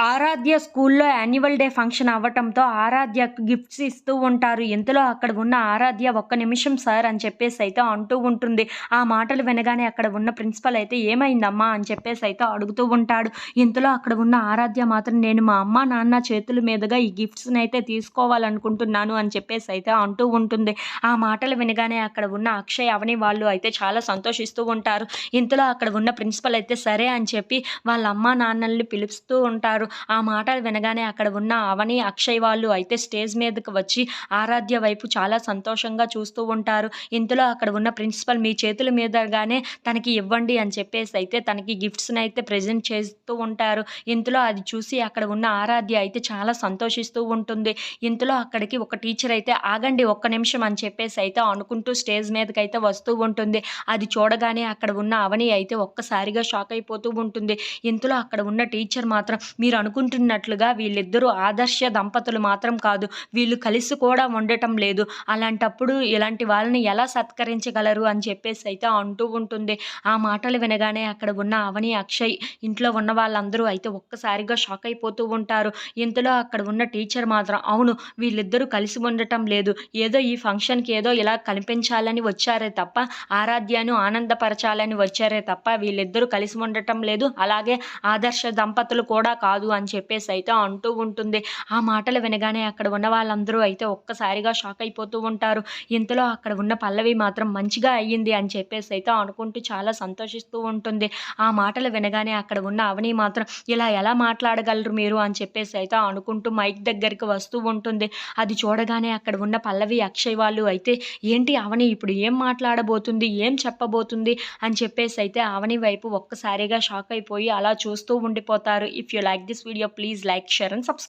ఆరాధ్య స్కూల్లో annual day function అవ్వటంతో ఆరాధ్యకు గిఫ్ట్స్ ఇస్తూ ఉంటారు. ఇంతలో అక్కడ ఉన్న ఆరాధ్య ఒక్క నిమిషం సార్ అని చెప్పేసి అయితే అంటూ ఉంటుంది. ఆ మాటలు వినగానే అక్కడ ఉన్న ప్రిన్సిపల్ అయితే ఏమైందమ్మా అని చెప్పేసి అయితే అడుగుతూ ఉంటాడు. ఇంతలో అక్కడ ఉన్న ఆరాధ్య మాత్రం నేను మా అమ్మ నాన్న చేతుల మీదుగా ఈ గిఫ్ట్స్ని అయితే తీసుకోవాలనుకుంటున్నాను అని చెప్పేసి అయితే అంటూ ఉంటుంది. ఆ మాటలు వినగానే అక్కడ ఉన్న అక్షయ్ అవని వాళ్ళు అయితే చాలా సంతోషిస్తూ ఉంటారు. ఇంతలో అక్కడ ఉన్న ప్రిన్సిపల్ అయితే సరే అని చెప్పి వాళ్ళ అమ్మ నాన్నల్ని పిలుస్తూ ఉంటారు. ఆ మాటలు వినగానే అక్కడ ఉన్న అవని అక్షయ్ వాళ్ళు అయితే స్టేజ్ మీదకి వచ్చి ఆరాధ్య వైపు చాలా సంతోషంగా చూస్తూ ఉంటారు. ఇంతలో అక్కడ ఉన్న ప్రిన్సిపల్ మీ చేతుల మీదగానే తనకి ఇవ్వండి అని చెప్పేసి అయితే తనకి గిఫ్ట్స్ని అయితే ప్రజెంట్ చేస్తూ ఉంటారు. ఇంతలో అది చూసి అక్కడ ఉన్న ఆరాధ్య అయితే చాలా సంతోషిస్తూ ఉంటుంది. ఇంతలో అక్కడికి ఒక టీచర్ అయితే ఆగండి ఒక్క నిమిషం అని చెప్పేసి అయితే అనుకుంటూ స్టేజ్ మీదకి అయితే వస్తూ ఉంటుంది. అది చూడగానే అక్కడ ఉన్న అవని అయితే ఒక్కసారిగా షాక్ అయిపోతూ ఉంటుంది. ఇంతలో అక్కడ ఉన్న టీచర్ మాత్రం మీరు అనుకుంటున్నట్లుగా వీళ్ళిద్దరూ ఆదర్శ దంపతులు మాత్రం కాదు. వీళ్ళు కలిసి కూడా ఉండటం లేదు. అలాంటప్పుడు ఇలాంటి వాళ్ళని ఎలా సత్కరించగలరు అని చెప్పేసి అయితే అంటూ ఉంటుంది. ఆ మాటలు వినగానే అక్కడ ఉన్న అవని అక్షయ్ ఇంట్లో ఉన్న వాళ్ళందరూ అయితే ఒక్కసారిగా షాక్ అయిపోతూ ఉంటారు. ఇంతలో అక్కడ ఉన్న టీచర్ మాత్రం అవును వీళ్ళిద్దరూ కలిసి ఉండటం లేదు. ఏదో ఈ ఫంక్షన్కి ఏదో ఇలా కనిపించాలని వచ్చారే తప్ప ఆరాధ్యను ఆనందపరచాలని వచ్చారే తప్ప వీళ్ళిద్దరూ కలిసి ఉండటం లేదు. అలాగే ఆదర్శ దంపతులు కూడా కాదు అని చెప్పేసి అయితే అంటూ ఉంటుంది. ఆ మాటలు వినగానే అక్కడ ఉన్న వాళ్ళందరూ అయితే ఒక్కసారిగా షాక్ అయిపోతూ ఉంటారు. ఇంతలో అక్కడ ఉన్న పల్లవి మాత్రం మంచిగా అయ్యింది అని చెప్పేసి అయితే అనుకుంటూ చాలా సంతోషిస్తూ ఉంటుంది. ఆ మాటలు వినగానే అక్కడ ఉన్న అవని మాత్రం ఇలా ఎలా మాట్లాడగలరు మీరు అని చెప్పేసి అయితే అనుకుంటూ మైక్ దగ్గరికి వస్తూ ఉంటుంది. అది చూడగానే అక్కడ ఉన్న పల్లవి అక్షయ్ వాళ్ళు అయితే ఏంటి అవని ఇప్పుడు ఏం మాట్లాడబోతుంది? ఏం చెప్పబోతుంది? అని చెప్పేసి అయితే అవని వైపు ఒక్కసారిగా షాక్ అయిపోయి అలా చూస్తూ ఉండిపోతారు. If you like this this video please like share and subscribe.